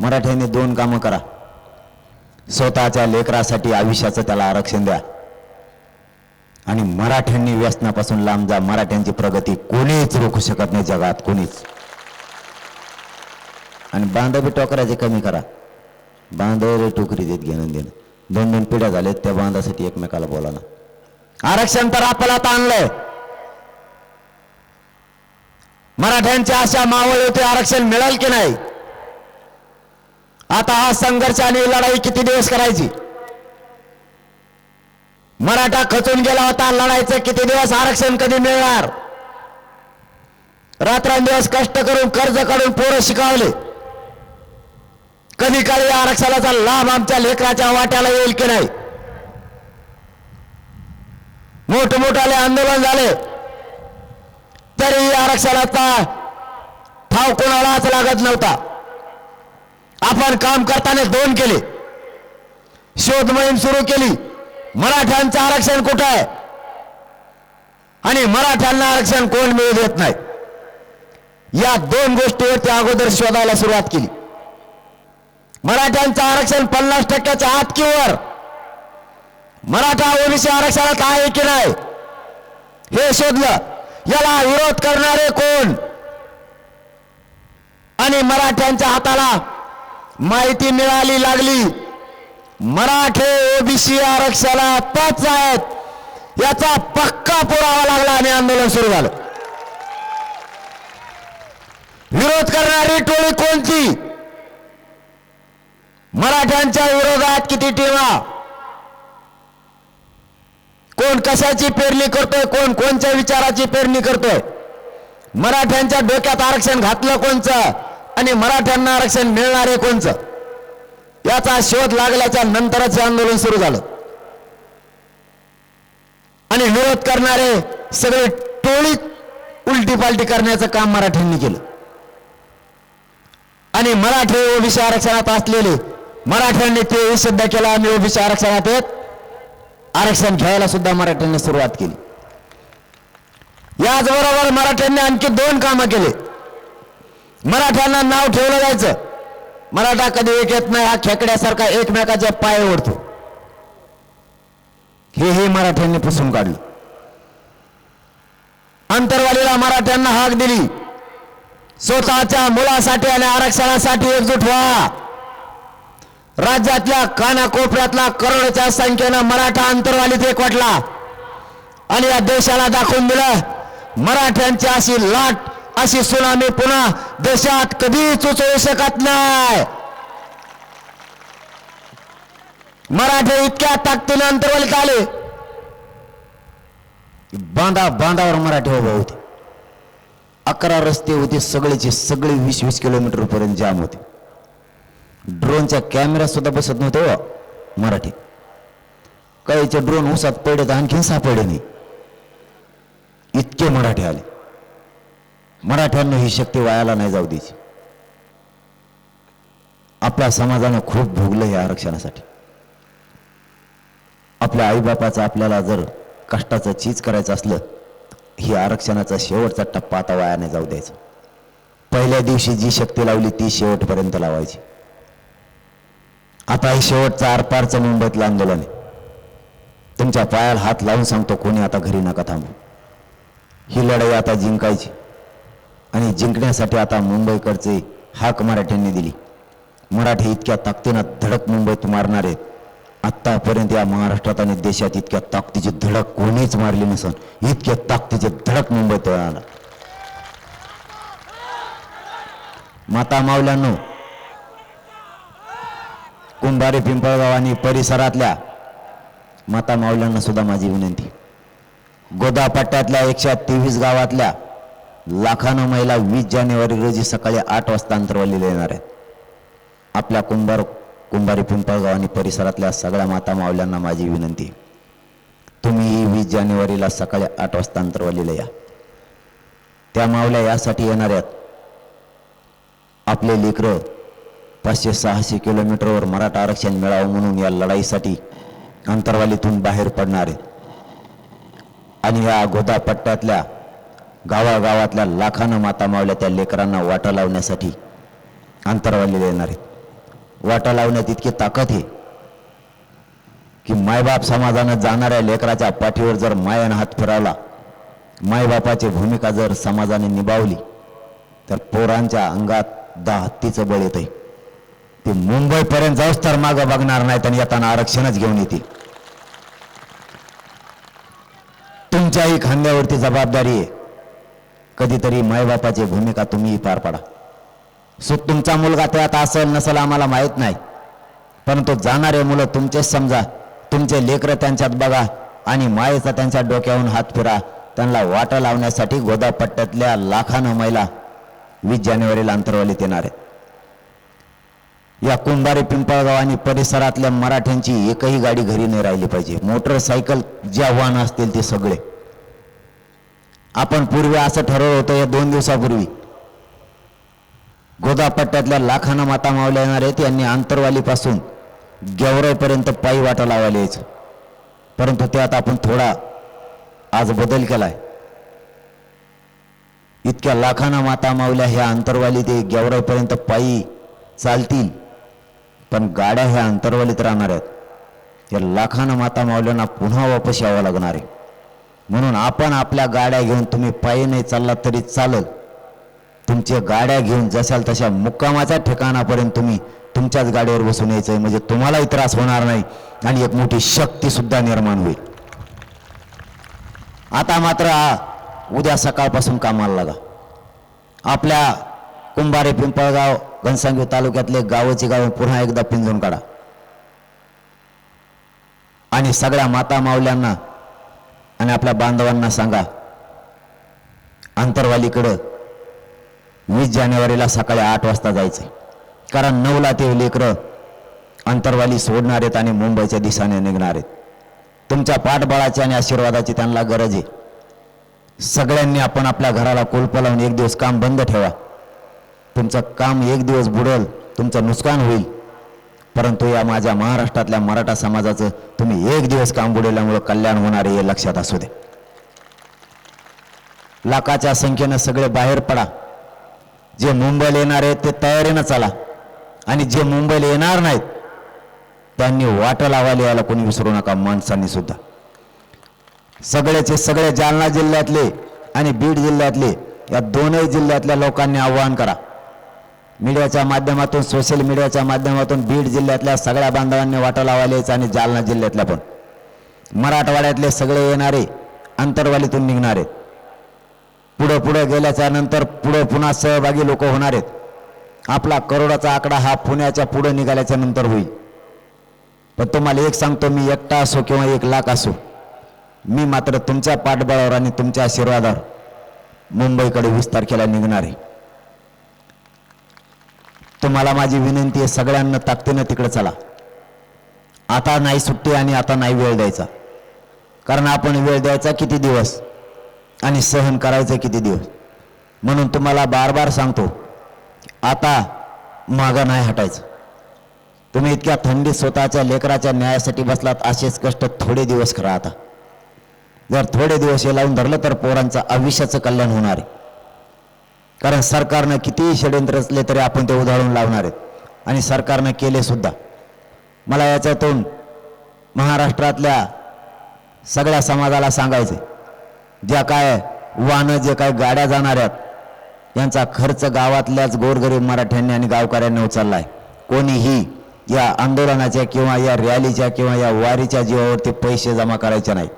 मराठ्यांनी दोन कामं करा. स्वतःच्या लेकरासाठी आयुष्याचं त्याला आरक्षण द्या. आणि मराठ्यांनी व्यसनापासून लांब जा. मराठ्यांची प्रगती कोणीच रोखू शकत नाही जगात कोणीच. आणि बांधवी टोकराचे कमी करा. बांध टोकरी देत घेणं देणं. दोन दोन पिढ्या झाल्यात त्या बांधासाठी एकमेकाला बोला ना आरक्षण तर आपल्याला आणलंय. मराठ्यांच्या अशा मावळ होते आरक्षण मिळेल की नाही? आता हा संघर्ष आणि लढाई किती दिवस करायची? मराठा खचून गेला होता लढायचं किती दिवस आरक्षण कधी मिळणार? रात्रंदिवस कष्ट करून कर्ज काढून पोरं शिकवले. कधी काळी आरक्षणाचा लाभ आमच्या लेकराच्या वाट्याला येईल की नाही? मोठमोठाले आंदोलन झाले. तरी आरक्षणाचा ठाव कोणालाच लागत नव्हता. आपण काम करताना दोन केले. शोध मोहीम सुरू केली. मराठ्यांचं आरक्षण कुठं आहे? आणि मराठ्यांना आरक्षण कोण मिळू देत नाही? या दोन गोष्टीवरती अगोदर शोधायला सुरुवात केली. मराठ्यांचं आरक्षण पन्नास टक्क्याच्या आत की मराठा ओबीसी आरक्षणात आहे की नाही? हे शोधलं. याला विरोध करणारे कोण? आणि मराठ्यांच्या हाताला माहिती मिळाली लागली. मराठे ओबीसी आरक्षणातच आहेत. याचा पक्का पुरावा लागला आणि आंदोलन सुरू झालं. विरोध करणारी टोळी कोणती? मराठ्यांच्या विरोधात किती टीमा? कोण कशाची पेरणी करतोय? कोण कोणत्या विचाराची पेरणी करतोय? मराठ्यांच्या डोक्यात आरक्षण घातलं कोणचं आणि मराठ्यांना आरक्षण मिळणार आहे कोणचं? याचा शोध लागल्याच्या नंतरच हे आंदोलन सुरू झालं. आणि विरोध करणारे सगळे टोळी उलटी पालटी करण्याचं काम मराठ्यांनी केलं. आणि मराठी ओबीसी आरक्षणात असलेले मराठ्यांनी ते सिद्ध केलं आम्ही ओबीसी आरक्षणात येत आरक्षण घ्यायला सुद्धा मराठ्यांनी सुरुवात केली. याचबरोबर मराठ्यांनी आणखी दोन कामं केले. मराठ्यांना नाव ठेवलं जायचं. मराठा कधी एक येत नाही हा खेकड्यासारखा एकमेकाच्या पाय ओढतो. हे हे मराठ्यांनी पुसून काढलं. अंतरवालीला मराठ्यांना हाक दिली. स्वतःच्या मुलासाठी आणि आरक्षणासाठी एकजूट व्हा. राज्यातल्या कानाकोपऱ्यातला करोडच्या संख्येनं मराठा अंतरवालीत एकवटला. आणि या देशाला दाखवून दिलं मराठ्यांची अशी लाट अशी सुनामी पुन्हा देशात कधी सुचवू शकत नाही. मराठे इतक्या ताकदीने अंतर्वलित आले. बांधा बांधावर मराठे उभे होते. अकरा रस्ते होते सगळेचे सगळे वीस वीस किलोमीटर पर्यंत जाम होते. ड्रोनच्या कॅमेरा सुद्धा बसत नव्हते हो, मराठी. कळीचे ड्रोन उसात पडले तर आणखीन सापडले नाही. इतके मराठी आले. मराठ्यांना ही शक्ती वायाला नाही जाऊ द्यायची. आपल्या समाजानं खूप भोगलं या आरक्षणासाठी. आपल्या आईबापाचं आपल्याला जर कष्टाचं चीज करायचं असलं ही आरक्षणाचा शेवटचा टप्पा आता वायाने जाऊ द्यायचा. पहिल्या दिवशी जी शक्ती लावली ती शेवटपर्यंत लावायची. आता हे शेवटचं आरपारचं मुंबईतलं आंदोलन आहे. तुमच्या पायाला हात लावून सांगतो कोणी आता घरी नका थांबू. ही लढाई आता जिंकायची. आणि जिंकण्यासाठी आता मुंबईकडचे हाक मराठ्यांनी दिली. मराठी इतक्या ताकदीनं धडक मुंबईत मारणार आहेत. आत्तापर्यंत या महाराष्ट्रात आणि देशात इतक्या ताकदीची धडक कोणीच मारली नसून. इतक्या ताकदीचे धडक मुंबईत आला. माता मावल्यांनो कुंभारी पिंपळगाव आणि परिसरातल्या माता मावल्यांना सुद्धा माझी विनंती. गोदापट्ट्यातल्या एकशे तेवीस गावातल्या लाखानं महिला वीस जानेवारी रोजी सकाळी आठ वाजता अंतरवालीला येणार आहेत. आपल्या कुंभार कुंभारी पिंपळगाव आणि परिसरातल्या सगळ्या माता मावल्यांना माझी विनंती. तुम्ही वीस जानेवारीला सकाळी आठ वाजता अंतरवालीला या. त्या मावल्या यासाठी येणार आहेत. आपले लेकरं पाचशे सहाशे किलोमीटरवर मराठा आरक्षण मिळावं म्हणून या लढाईसाठी अंतरवालीतून बाहेर पडणार आहेत. आणि या गोदा पट्ट्यातल्या गावागावातल्या लाखानं माता मावल्या त्या लेकरांना वाटा लावण्यासाठी अंतरवालीला येणार आहेत. वाटा लावण्यात इतकी ताकद आहे की मायबाप समाजानं जाणाऱ्या लेकराच्या पाठीवर जर मायानं हात फिरावला मायबापाची भूमिका जर समाजाने निभावली तर पोरांच्या अंगात दहा हत्तीचं बळ येतंय. ते मुंबईपर्यंत जाऊच तर मागं बघणार नाहीत आणि येताना आरक्षणच घेऊन येतील. तुमच्याही खांद्यावरती जबाबदारी आहे. कधीतरी मायबापाची भूमिका तुम्ही पार पाडा. सो तुमचा मुलगा त्यात असेल नसेल आम्हाला माहीत नाही. परंतु जाणारे मुलं तुमचेच समजा तुमचे लेकरं त्यांच्यात बघा आणि मायेचा त्यांच्या डोक्यावरून हात फिरा. त्यांना वाटा लावण्यासाठी गोदापट्ट्यातल्या लाखानं महिला वीस जानेवारीला अंतरवालीत येणार आहे या कुंभारी पिंपळगाव आणि परिसरातल्या मराठ्यांची एकही गाडी घरी नाही राहिली पाहिजे. मोटरसायकल जे आव्हान असतील ते सगळे. आपण पूर्वी असं ठरवलं होतं या दोन दिवसापूर्वी. गोदापट्ट्यातल्या लाखानं माता मावल्या येणार आहेत यांनी आंतरवालीपासून गेवराईपर्यंत पायी वाटा लावायला यायचं. परंतु त्यात आपण थोडा आज बदल केलाय. इतक्या लाखानं माता मावल्या ह्या अंतरवाली ते गेवराईपर्यंत पायी चालतील पण गाड्या ह्या अंतरवालीत राहणार आहेत. या लाखानं माता मावल्यांना पुन्हा वापस यावं लागणार आहे. म्हणून आपण आपल्या गाड्या घेऊन तुम्ही पायी नाही चाललात तरी चालल. तुमच्या गाड्या घेऊन जशाल तशा मुक्कामाच्या ठिकाणापर्यंत तुम्ही तुमच्याच गाडीवर बसून यायचं आहे म्हणजे तुम्हालाही त्रास होणार नाही आणि एक मोठी शक्तीसुद्धा निर्माण होईल. आता मात्र उद्या सकाळपासून कामाला लागा. आपल्या कुंभारे पिंपळगाव घनसांगी तालुक्यातले गावाची गाव पुन्हा एकदा पिंजून काढा. आणि सगळ्या माता मावल्यांना आणि आपल्या बांधवांना सांगा आंतरवालीकडं वीस जानेवारीला सकाळी आठ वाजता जायचं कारण नऊला ते लेकरं अंतरवाली सोडणार आहेत आणि मुंबईच्या दिशाने निघणार आहेत. तुमच्या पाठबळाची आणि आशीर्वादाची त्यांना गरज आहे. सगळ्यांनी आपण आपल्या घराला कोलप लावून एक दिवस काम बंद ठेवा. तुमचं काम एक दिवस बुडेल तुमचं नुकसान होईल. परंतु या माझ्या महाराष्ट्रातल्या मराठा समाजाचं तुम्ही एक दिवस काम बुडवल्यामुळं कल्याण होणार हे लक्षात असू दे. लाखाच्या संख्येनं सगळे बाहेर पडा. जे मुंबईला येणार आहेत ते तयारीनं चला. आणि जे मुंबईला येणार नाहीत त्यांनी वाट लावायला यायला कोणी विसरू नका माणसांनी सुद्धा. सगळेचे सगळे जालना जिल्ह्यातले आणि बीड जिल्ह्यातले या दोनही जिल्ह्यातल्या लोकांनी आव्हान करा. मीडियाच्या माध्यमातून सोशल मीडियाच्या माध्यमातून बीड जिल्ह्यातल्या सगळ्या बांधवांनी वाटा लावायलेच आणि जालना जिल्ह्यातल्या पण. मराठवाड्यातले सगळे येणारे अंतरवालीतून निघणारे. पुढं पुढं गेल्याच्यानंतर पुढं पुन्हा सहभागी लोक होणार आहेत. आपला करोडाचा आकडा हा पुण्याच्या पुढं निघाल्याच्या नंतर होईल. पण तुम्हाला एक सांगतो मी एकटा असो किंवा एक लाख असो मी मात्र तुमच्या पाठबळावर आणि तुमच्या आशीर्वादावर मुंबईकडे वीस तारखेला निघणार आहे. तुम्हाला माझी विनंती आहे सगळ्यांना ताकदीनं तिकडे चला. आता नाही सुट्टी आणि आता नाही वेळ द्यायचा. कारण आपण वेळ द्यायचा किती दिवस? आणि सहन करायचं किती दिवस? म्हणून तुम्हाला बार बार सांगतो आता मागं नाही हटायचं. तुम्ही इतक्या थंडीत स्वतःच्या लेकराच्या न्यायासाठी बसलात असेच कष्ट थोडे दिवस करा आता जर थोडे दिवस हे लावून धरलं तर पोरांचं आयुष्याचं कल्याण होणार आहे. कारण सरकारनं कितीही षडयंत्र असले तरी आपण ते उधाळून लावणार आहेत. आणि सरकारनं केले सुद्धा. मला याच्यातून महाराष्ट्रातल्या सगळ्या समाजाला सांगायचं ज्या काय वाहनं जे काय गाड्या जाणाऱ्यात यांचा खर्च गावातल्याच गोरगरीब मराठ्यांनी आणि गावकऱ्यांनी उचलला आहे कोणीही या आंदोलनाच्या किंवा या रॅलीच्या किंवा या वारीच्या जीवावरती पैसे जमा करायचे नाही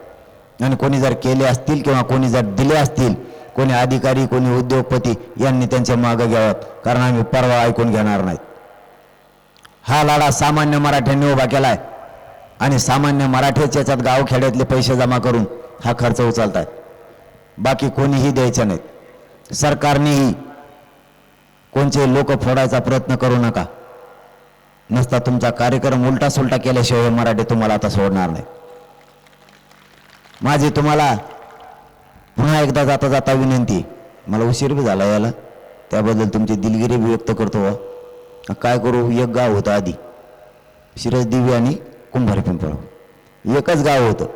आणि कोणी जर केले असतील किंवा कोणी जर दिले असतील कोणी अधिकारी कोणी उद्योगपती यांनी त्यांच्या मागं घ्यावं कारण आम्ही परवा ऐकून घेणार नाहीत हा लढा सामान्य मराठ्यांनी उभा केलाय आणि सामान्य मराठ्याच्या याच्यात गावखेड्यातले पैसे जमा करून हा खर्च उचलतायत बाकी कोणीही द्यायचं नाहीत सरकारनेही कोणचे लोक फोडायचा प्रयत्न करू नका. नसता तुमचा कार्यक्रम उलटा सुलटा केल्याशिवाय मराठी तुम्हाला आता सोडणार नाही. माझी तुम्हाला पुन्हा एकदा जाता जाता विनंती. मला उशीर बी झाला याला. त्याबद्दल तुमची दिलगिरी व्यक्त करतो हो. काय करू? एक गाव होतं आधी. शिरस दिवी आणि कुंभारी पिंपळ. एकच गाव होतं.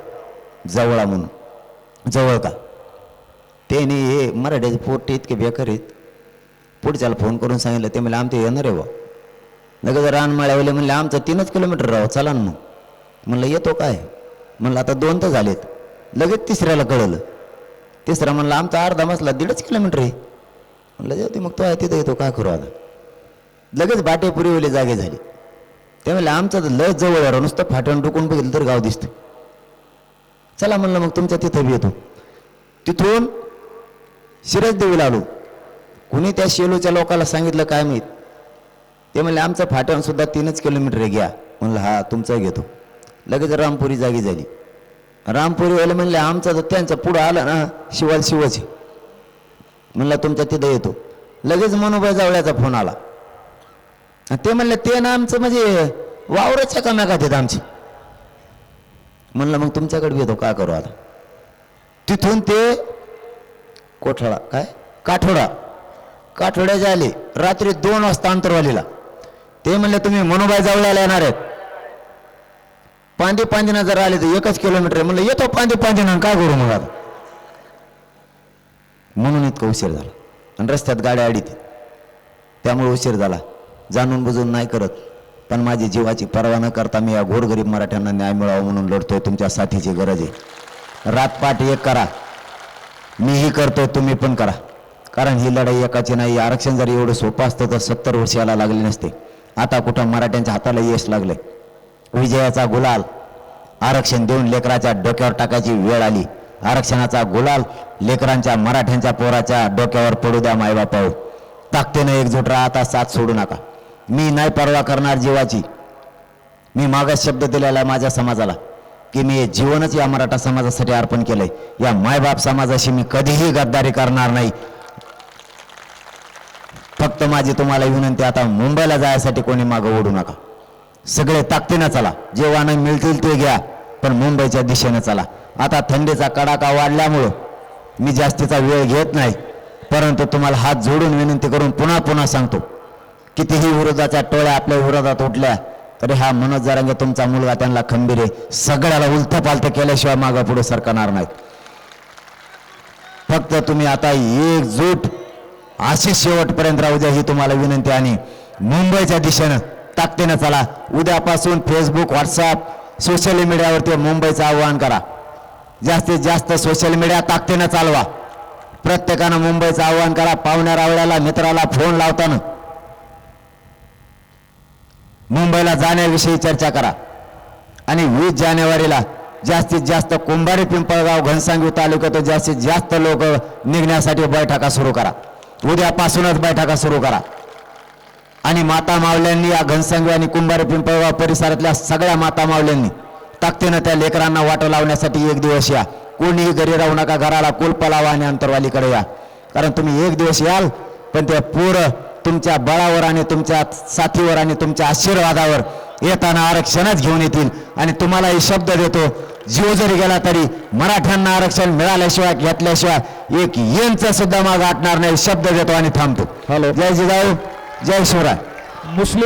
जवळा म्हणून. जवळ का? ते नाही हे मराठ्याचे पोट इतके बेकार आहेत. पुढच्याला फोन करून सांगितलं ते म्हणले आमचे येणार आहे बा लगेच रानमाळ्यावले म्हणले आमचं तीनच किलोमीटर राहावं चला ना मग. म्हणलं येतो काय? म्हणलं आता दोन तर झालेत. लगेच तिसऱ्याला कळलं. तिसरा म्हणलं आमचा अर्धा मसला दीडच किलोमीटर आहे. म्हणलं जाऊ ते मग तो आहे तिथं येतो काय करू आता? लगेच बाटे पुरीवले जागे झाले. ते म्हणले आमचं तर जवळ आहे नुसतं फाटण डुकून बघितलं तर गाव दिसतं. चला म्हणलं मग तुमच्या तिथं बी येतो. तिथून शिरज देवीला आलो. कुणी त्या शेलूच्या लोकाला सांगितलं काय माहीत? ते म्हणले आमचं फाटणसुद्धा तीनच किलोमीटर आहे घ्या. म्हणलं हा तुमचं घेतो. लगेच रामपुरी जागी झाली. रामपुरी वाले म्हणले आमचा तर त्यांचं पुढं आलं ना शिवाल शिवच म्हणला तुमच्या तिथं येतो. लगेच मनोबाई जावळ्याचा फोन आला. ते म्हणले ते ना आमचं म्हणजे वावरच्या कम्या का आमची. म्हणलं मग तुमच्याकडे येतो काय करू आता? तिथून ते कोठाळा काय? काठोडा. काठोड्याचे आले रात्री दोन वाजता अंतरवालीला. ते म्हणले तुम्ही मनोबाई जावळ्याला येणार आहेत. पांदी पांदिना जर आले तर एकच किलोमीटर आहे. म्हणलं येतो पांदी पांदिना काय करू मग आता? म्हणून इतका उशीर झाला. आणि रस्त्यात गाड्या अडीत त्यामुळे उशीर झाला. जाणून बुजून नाही करत. पण माझी जीवाची पर्वा न करता मी या गोरगरीब मराठ्यांना न्याय मिळावा म्हणून लढतोय. तुमच्या साथीची गरज आहे. रातपाट एक करा. मीही करतो तुम्ही पण करा. कारण ही लढाई एकाची नाही. आरक्षण जर एवढं सोपं असतं तर सत्तर वर्ष याला लागले नसते. आता कुठं मराठ्यांच्या हाताला यश लागले विजयाचा गुलाल. आरक्षण देऊन लेकराच्या डोक्यावर टाकायची वेळ आली. आरक्षणाचा गुलाल लेकरांच्या मराठ्यांच्या पोराच्या डोक्यावर पडू द्या मायबापाव ताकदीनं एकजूट राहा आता साथ सोडू नका. मी नाही परवा करणार जीवाची. मी मागास शब्द दिलेला आहे माझ्या समाजाला की मी जीवनच या मराठा समाजासाठी अर्पण केलंय. या मायबाप समाजाशी मी कधीही गद्दारी करणार नाही. फक्त माझी तुम्हाला विनंती आता मुंबईला जायसाठी कोणी मागं ओढू नका. सगळे ताकदीनं चला. जे वाहनं मिळतील ते घ्या पण मुंबईच्या दिशेनं चला. आता थंडीचा कडाका वाढल्यामुळं मी जास्तीचा वेळ घेत नाही. परंतु तुम्हाला हात जोडून विनंती करून पुन्हा पुन्हा सांगतो. कितीही विरोधाच्या टोळ्या आपल्या विरोधात उठल्या तरी हा मनोज जरांगे तुमचा मुलगा त्यांना खंबीर आहे. सगळ्याला उलथं पालथं केल्याशिवाय मागं पुढे सरकणार नाहीत. फक्त तुम्ही आता एकजूट अशी शेवटपर्यंत राहू द्या ही तुम्हाला विनंती. आणि मुंबईच्या दिशेनं ताकदीनं चला. उद्यापासून फेसबुक व्हॉट्सअप सोशल मीडियावरती मुंबईचं आव्हान करा. जास्तीत जास्त सोशल मीडिया ताकदीनं चालवा. प्रत्येकानं मुंबईचं आव्हान करा. पाहुण्या रावळ्याला मित्राला फोन लावताना. मुंबईला जाण्याविषयी चर्चा करा. आणि वीस जानेवारीला जास्तीत जास्त कुंभारी पिंपळगाव घनसांगी तालुक्यात जास्तीत जास्त लोक निघण्यासाठी बैठका सुरू करा. उद्यापासूनच बैठका सुरू करा. आणि माता मावल्यांनी या घनसांगी आणि कुंभारी पिंपळगाव परिसरातल्या सगळ्या माता मावल्यांनी ताकदीनं त्या लेकरांना वाट लावण्यासाठी एक दिवस या. कोणीही घरी राहू नका घराला कुलप लावा आणि अंतरवालीकडे या. कारण तुम्ही एक दिवस याल पण ते पोरं तुमच्या बळावर आणि तुमच्या साथीवर आणि तुमच्या आशीर्वादावर येताना आरक्षणच घेऊन येतील. आणि तुम्हाला हे शब्द देतो जीव जरी गेला तरी मराठ्यांना आरक्षण मिळाल्याशिवाय घेतल्याशिवाय एक येंच सुद्धा माग आटणार नाही शब्द देतो आणि थांबतो. हॅलो. जय जिजाऊ. जय शिवराय. मुस्लिम